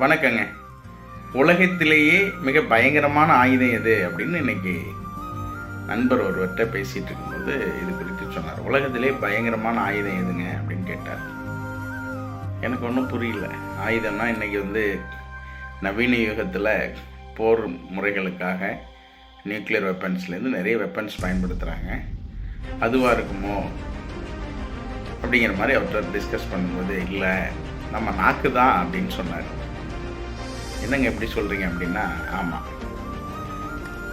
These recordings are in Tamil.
வணக்கங்க. உலகத்திலேயே மிக பயங்கரமான ஆயுதம் எது அப்படின்னு இன்னைக்கு நண்பர் ஒருவர்கிட்ட பேசிட்டு இருக்கும்போது இது குறித்து சொன்னார். உலகத்திலே பயங்கரமான ஆயுதம் எதுங்க அப்படின்னு கேட்டார். எனக்கு ஒன்றும் புரியல. ஆயுதம்னா இன்றைக்கி வந்து நவீன யுகத்தில் போர் முறைகளுக்காக நியூக்ளியர் வெப்பன்ஸ்லேருந்து நிறைய வெப்பன்ஸ் பயன்படுத்துகிறாங்க அதுவாக இருக்குமோ அப்படிங்கிற மாதிரி அவர்கிட்ட டிஸ்கஸ் பண்ணும்போது இல்லை நம்ம நாக்கு தான் அப்படின்னு சொன்னார். என்னங்க எப்படி சொல்கிறீங்க அப்படின்னா ஆமாம்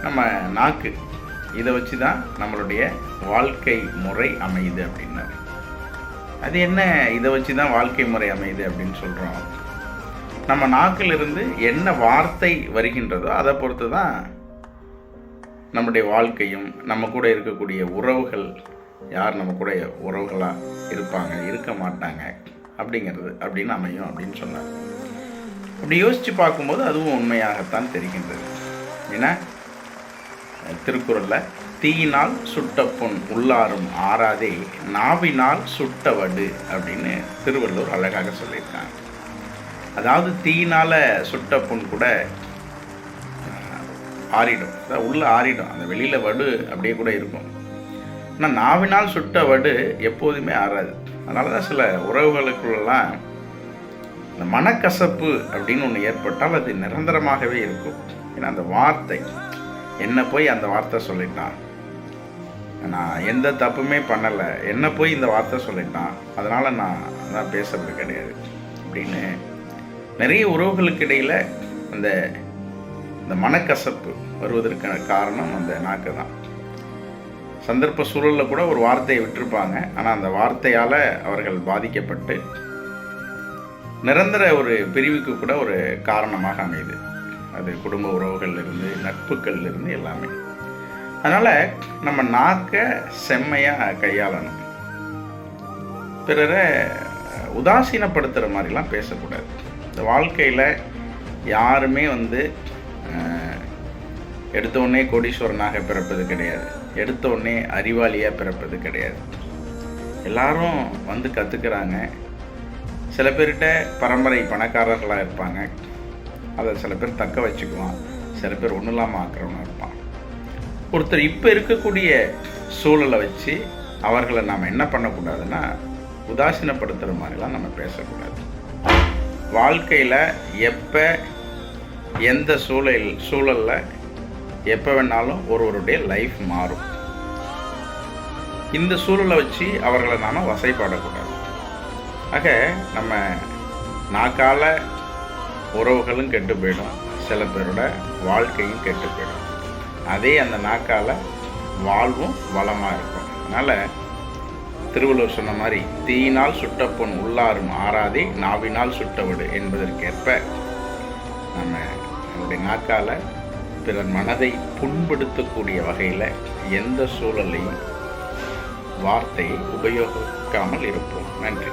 நம்ம நாக்கு இதை வச்சு தான் நம்மளுடைய வாழ்க்கை முறை அமையுது அப்படின்னாரு. அது என்ன இதை வச்சு தான் வாழ்க்கை முறை அமையுது அப்படின்னு சொல்கிறோம் நம்ம நாக்கிலிருந்து என்ன வார்த்தை வருகின்றதோ அதை பொறுத்து தான் நம்முடைய வாழ்க்கையும் நம்ம கூட இருக்கக்கூடிய உறவுகள் யார் நம்ம கூட உறவுகளாக இருப்பாங்க இருக்க மாட்டாங்க அப்படிங்கிறது அப்படின்னு அமையும் அப்படின்னு சொன்னார். அப்படி யோசித்து பார்க்கும்போது அதுவும் உண்மையாகத்தான் தெரிகின்றது. ஏன்னா திருக்குறளில் தீயினால் சுட்ட பொன் உள்ளாரும் ஆறாதே நாவினால் சுட்ட வடு அப்படின்னு திருவள்ளுவர் அழகாக சொல்லியிருக்காங்க. அதாவது தீயினால் சுட்ட பொன் கூட ஆறிடும். அதாவது உள்ளே ஆறிடும். அந்த வெளியில் வடு அப்படியே கூட இருக்கும். ஆனால் நாவினால் சுட்ட வடு எப்போதுமே ஆறாது. அதனால தான் சில உறவுகளுக்குள்ளெல்லாம் இந்த மனக்கசப்பு அப்படின்னு ஒன்று ஏற்பட்டால் அது நிரந்தரமாகவே இருக்கும். ஏன்னா அந்த வார்த்தை என்ன போய் அந்த வார்த்தை சொல்லிட்டான்? நான் எந்த தப்புமே பண்ணலை. என்ன போய் இந்த வார்த்தை சொல்லிட்டான்? அதனால் நான் நான் பேசுறது கிடையாது. அப்படின்னு நிறைய உறவுகளுக்கு இடையில் அந்த இந்த மனக்கசப்பு வருவதற்கான காரணம் அந்த நாக்கு தான். சந்தர்ப்ப சூழலில் கூட ஒரு வார்த்தையை விட்டுருப்பாங்க. ஆனால் அந்த வார்த்தையால் அவர்கள் பாதிக்கப்பட்டு நிரந்தர ஒரு பிரிவுக்கு கூட ஒரு காரணமாக அமையுது. அது குடும்ப உறவுகள்லேருந்து நட்புகள்லேருந்து எல்லாமே. அதனால் நம்ம நாக்கை செம்மையாக கையாளணும். பிறரை உதாசீனப்படுத்துகிற மாதிரிலாம் பேசக்கூடாது. இந்த வாழ்க்கையில் யாருமே வந்து அஹ், கோடீஸ்வரனாக பிறப்பது கிடையாது. எடுத்தோடனே அறிவாளியாக பிறப்பது கிடையாது. எல்லாரும் வந்து கற்றுக்கிறாங்க சில பேர்கிட்ட பரம்பரை பணக்காரர்களாக இருப்பாங்க. அதை சில பேர் தக்க வச்சுக்குவான். சில பேர் ஒன்றும் இல்லாமல் ஆக்கிறவங்க இருப்பான். ஒருத்தர் இப்போ இருக்கக்கூடிய சூழலை வச்சு அவர்களை நாம் என்ன பண்ணக்கூடாதுன்னா உதாசீனப்படுத்துகிற மாதிரிலாம் நம்ம பேசக்கூடாது. வாழ்க்கையில் எப்போ எந்த சூழல் சூழலில் எப்போ வேணாலும் ஒருவருடைய லைஃப் மாறும். இந்த சூழலை வச்சு அவர்களை நாம் வசைப்பாடக்கூடாது. ஆக நம்ம நாக்கால உறவுகளும் கெட்டு போயிடும். சில பேரோட வாழ்க்கையும் கெட்டு போயிடும். அதே அந்த நாக்கால வாழ்வும் வளமாக இருக்கும். அதனால் திருவள்ளுவர் சொன்ன மாதிரி தீயினால் சுட்ட பொன் உள்ளாரும் ஆறாதே நாவினால் சுட்டவிடு என்பதற்கேற்ப நம்ம நம்முடைய நாக்கால பிறர் மனதை புண்படுத்தக்கூடிய வகையில் எந்த சூழலையும் வார்த்தையை உபயோகிக்காமல் இருப்போம். நன்றி.